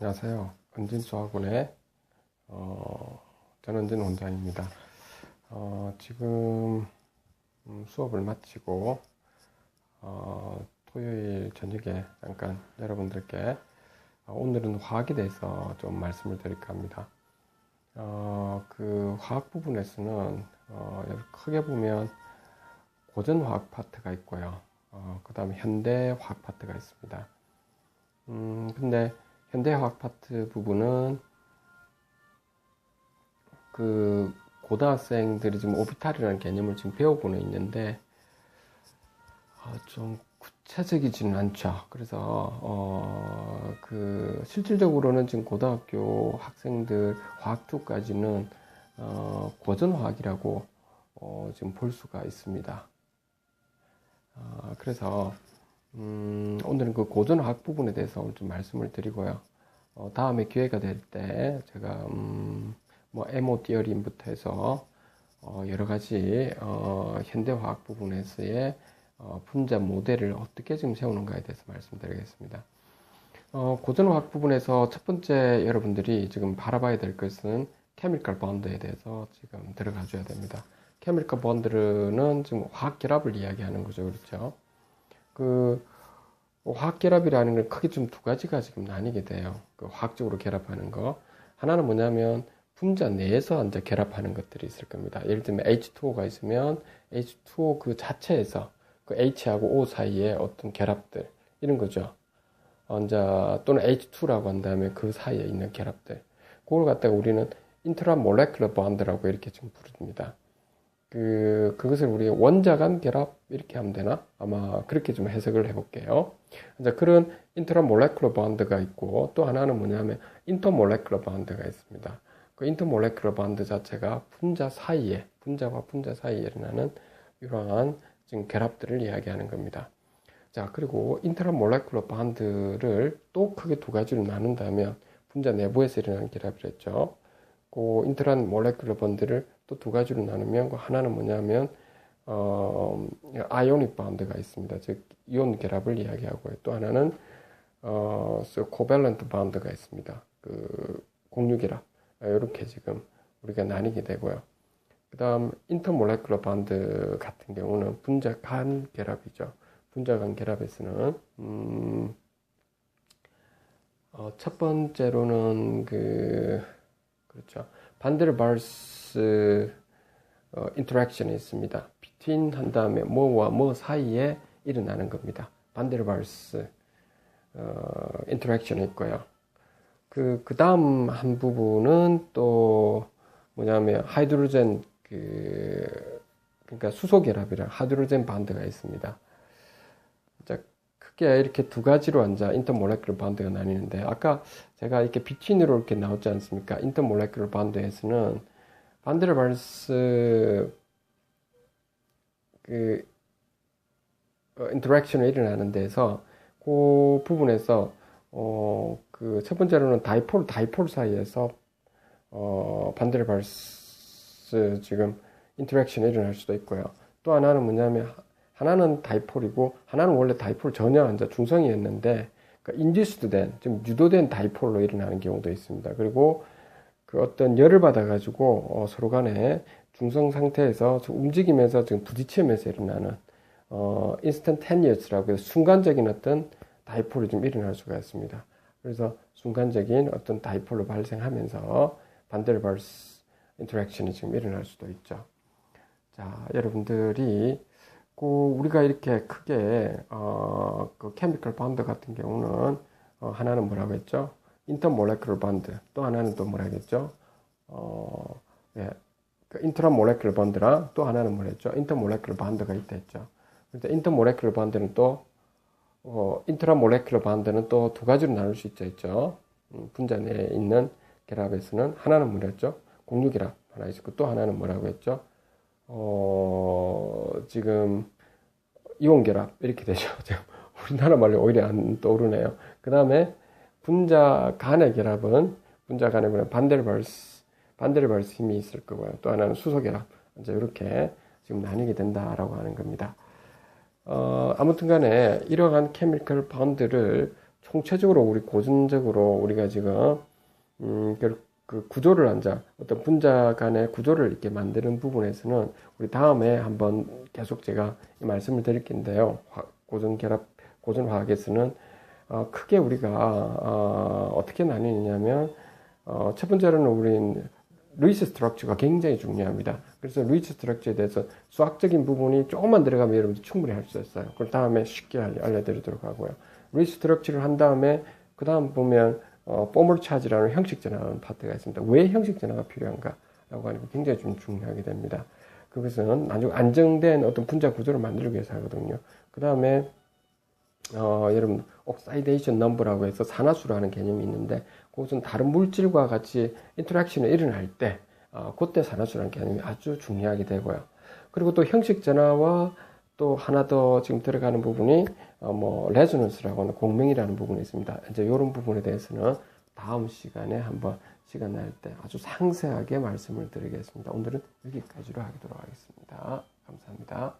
안녕하세요. 은진수 학원의 어, 전은진 원장입니다. 어, 지금 음, 수업을 마치고 어, 토요일 저녁에 잠깐 여러분들께 어, 오늘은 화학에 대해서 좀 말씀을 드릴까 합니다. 어, 그 화학 부분에서는 어, 크게 보면 고전 화학 파트가 있고요. 어, 그 다음에 현대 화학 파트가 있습니다. 음, 근데 현대화학 파트 부분은 그 고등학생들이 지금 오비탈이라는 개념을 지금 배우고는 있는데 어, 좀 구체적이지는 않죠. 그래서 어, 그 실질적으로는 지금 고등학교 학생들 화학 2까지는 어, 고전화학이라고 어, 지금 볼 수가 있습니다. 어, 그래서 음, 오늘은 그 고전화학 부분에 대해서 오늘 좀 말씀을 드리고요. 어, 다음에 기회가 될 때 제가 음, 뭐 에모 디어림부터 해서 어, 여러 가지 어, 현대화학 부분에서의 어, 분자 모델을 어떻게 지금 세우는가에 대해서 말씀드리겠습니다. 어, 고전화학 부분에서 첫 번째 여러분들이 지금 바라봐야 될 것은 케미컬 번드에 대해서 지금 들어가 줘야 됩니다. 케미컬 번드는 지금 화학 결합을 이야기하는 거죠. 그렇죠? 그 화학 결합이라는 건 크게 좀 두 가지가 지금 나뉘게 돼요. 그 화학적으로 결합하는 거. 하나는 뭐냐면 분자 내에서 이제 결합하는 것들이 있을 겁니다. 예를 들면 H2O가 있으면 H2O 그 자체에서 그 H하고 O 사이에 어떤 결합들 이런 거죠. 어, 이제 또는 H2라고 한 다음에 그 사이에 있는 결합들. 그걸 갖다가 우리는 인트라 몰레큘러 본드라고 이렇게 지금 부릅니다. 그, 그것을 우리 원자 간 결합 이렇게 하면 되나? 아마 그렇게 좀 해석을 해볼게요. 이제 그런 인트라몰레큘러 반드가 있고 또 하나는 뭐냐면 인터몰레큘러 반드가 있습니다. 그 인터몰레큘러 반드 자체가 분자 사이에 분자와 분자 사이에 일어나는 이러한 지금 결합들을 이야기하는 겁니다. 자 그리고 인트라몰레큘러 반드를 또 크게 두 가지로 나눈다면 분자 내부에서 일어나는 결합이랬죠. 그 인트란 몰레큘러 번드를 또두 가지로 나누면 그 하나는 뭐냐면 어, 아이오닉 바운드가 있습니다. 즉 이온 결합을 이야기하고요. 또 하나는 어, 코밸런트 바운드가 있습니다. 그 공유 결합 이렇게 지금 우리가 나뉘게 되고요. 그다음 인터몰레큘러 바운드 같은 경우는 분자 간 결합이죠. 분자 간 결합에서는 음, 어, 첫 번째로는 그 그렇죠. 반데르발스 어, 인터랙션이 있습니다. between 한 다음에 뭐와 뭐 사이에 일어나는 겁니다. 반데르발스 어, 인터랙션이 있고요. 그, 그 다음 한 부분은 또 뭐냐면 하이드로젠 그, 그러니까 수소 결합이랑 하이드로젠 반드가 있습니다. 자, 크게 이렇게 두 가지로 앉아 인터몰레큘러 반드가 나뉘는데 아까 제가 이렇게 비친으로 이렇게 나오지 않습니까? 인터몰레큘러 반드에서는 반데르발스 그 어, 인터랙션이 일어나는 데서 그 부분에서 어, 그 첫 번째로는 다이폴 다이폴 사이에서 어, 반데르발스 지금 인터랙션이 일어날 수도 있고요. 또 하나는 뭐냐면 하나는 다이폴이고 하나는 원래 다이폴 전혀 이제 중성이었는데 그러니까 인듀스드 된, 좀 유도된 다이폴로 일어나는 경우도 있습니다. 그리고 그 어떤 열을 받아가지고 어, 서로 간에 중성 상태에서 움직이면서 지금 부딪히면서 일어나는 어, 인스턴테니어스라고 해서 순간적인 어떤 다이폴이 좀 일어날 수가 있습니다. 그래서 순간적인 어떤 다이폴로 발생하면서 반데르발스 인터랙션이 지금 일어날 수도 있죠. 자, 여러분들이 그 우리가 이렇게 크게 어, 그 케미컬 반드 같은 경우는 어, 하나는 뭐라고 했죠? 인터몰레큘러 반드. 또 하나는 또 뭐라 했죠? 어, 예. 그 인트라몰레큘러 반드랑 또 하나는 뭐랬죠? 인터몰레큘러 반드가 있다 했죠. 근데 인터몰레큘러 반드는 또 어, 인트라몰레큘러 반드는 또 두 가지로 나눌 수 있죠. 있죠? 음, 분자 내에 있는 결합에서는 하나는 뭐랬죠? 공유 결합 하나 있었고 또 하나는 뭐라고 했죠? 어, 지금 이온 결합 이렇게 되죠. 우리나라 말로 오히려 안 떠오르네요. 그 다음에 분자 간의 결합은 분자 간의 결합 반데르발스 반데르발스 힘이 있을 거고요. 또 하나는 수소 결합 이제 이렇게 지금 나뉘게 된다라고 하는 겁니다. 어, 아무튼 간에 이러한 케미컬 바운드를 총체적으로 우리 고전적으로 우리가 지금 음, 그, 그 구조를 앉아 어떤 분자 간의 구조를 이렇게 만드는 부분에서는 우리 다음에 한번 계속 제가 이 말씀을 드릴 텐데요. 화- 고전 결합 고전 화학에서는 어, 크게 우리가 어, 어떻게 나뉘느냐면 어, 첫 번째로는 우린 루이스 스트럭처가 굉장히 중요합니다. 그래서 루이스 스트럭처에 대해서 수학적인 부분이 조금만 들어가면 여러분들 충분히 할 수 있어요. 그 다음에 쉽게 알려- 알려드리도록 하고요. 루이스 스트럭처를 한 다음에 그 다음 보면 어, 포멀 차지라는 형식 전화라는 파트가 있습니다. 왜 형식 전화가 필요한가라고 하는 게 굉장히 좀 중요하게 됩니다. 그것은 아주 안정된 어떤 분자 구조를 만들기 위해서 하거든요. 그 다음에 어, 여러분 옥사이데이션 넘버라고 해서 산화수라는 개념이 있는데 그것은 다른 물질과 같이 인터랙션이 일어날 때 어, 그때 산화수라는 개념이 아주 중요하게 되고요. 그리고 또 형식 전화와 또 하나 더 지금 들어가는 부분이 어, 뭐 레조넌스라고 하는 공명이라는 부분이 있습니다. 이제 이런 부분에 대해서는 다음 시간에 한번 시간 날 때 아주 상세하게 말씀을 드리겠습니다. 오늘은 여기까지로 하도록 하겠습니다. 감사합니다.